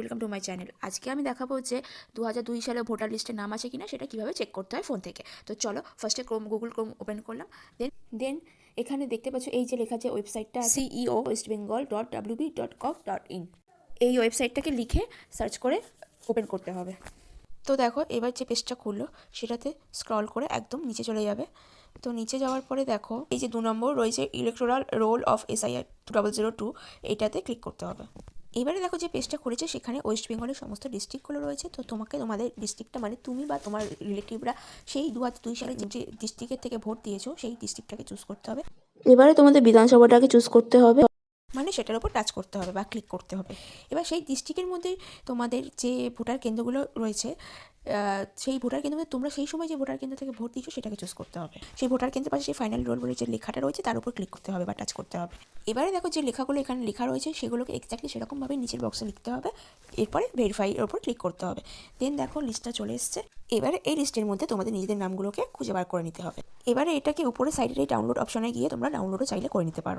Welcome to my channel আজকে আমি দেখাবো যে দু হাজার দুই সালে ভোটার লিস্টে নাম আছে কিনা সেটা কীভাবে চেক করতে হয় ফোন থেকে। তো চলো ফার্স্টে ক্রোম গুগল ক্রোম ওপেন করলাম। দেন দেন এখানে দেখতে পাচ্ছ এই যে লেখা যে ওয়েবসাইটটা CEO West Bengal dot WB dot gov dot in এই ওয়েবসাইটটাকে লিখে সার্চ করে ওপেন করতে হবে। তো দেখো এবার যে পেজটা খুললো সেটাতে স্ক্রল করে একদম নিচে চলে যাবে। তো নিচে যাওয়ার পরে দেখো এই যে দু নম্বর রয়েছে electoral roll of SIR two double zero two এইটাতে ক্লিক করতে হবে। এবারে দেখো যে পেজটা করেছে সেখানে ওয়েস্ট বেঙ্গলের সমস্ত ডিস্ট্রিক্টগুলো রয়েছে। তো তোমাকে তোমাদের ডিস্ট্রিক্টটা মানে তুমি বা তোমার রিলেটিভরা সেই দু হাজার দুই সালে যে ডিস্ট্রিক্টের থেকে ভোট দিয়েছ সেই ডিস্ট্রিক্টটাকে চুজ করতে হবে। এবারে তোমাদের বিধানসভাটাকে চুজ করতে হবে। মানে সেটার উপর টাচ করতে হবে বা ক্লিক করতে হবে। এবার সেই ডিস্ট্রিক্টের মধ্যে তোমাদের যে ভোটার কেন্দ্রগুলো রয়েছে সেই ভোটার কেন্দ্র তোমরা সেই সময় যে ভোটার কেন্দ্র থেকে ভোট দিচ্ছ সেটাকে চুজ করতে হবে। সেই ভোটার কেন্দ্রের পাশে সেই ফাইনাল রোল বলে যে লেখাটা রয়েছে তার উপর ক্লিক করতে হবে বা টাচ করতে হবে। এবারে দেখো যে লেখাগুলো এখানে লেখা রয়েছে সেগুলোকে এক্স্যাক্টলি সেরকমভাবে নিচের বক্সে লিখতে হবে। এরপরে ভেরিফাই এর উপর ক্লিক করতে হবে। দেন দেখো লিস্টটা চলে এসছে। এবারে এই লিস্টের মধ্যে তোমাদের নিজেদের নামগুলোকে খুঁজে বার করে নিতে হবে। এবারে এটাকে উপরে সাইডের এই ডাউনলোড অপশনে গিয়ে তোমরা ডাউনলোডও চাইলে করে নিতে পারো।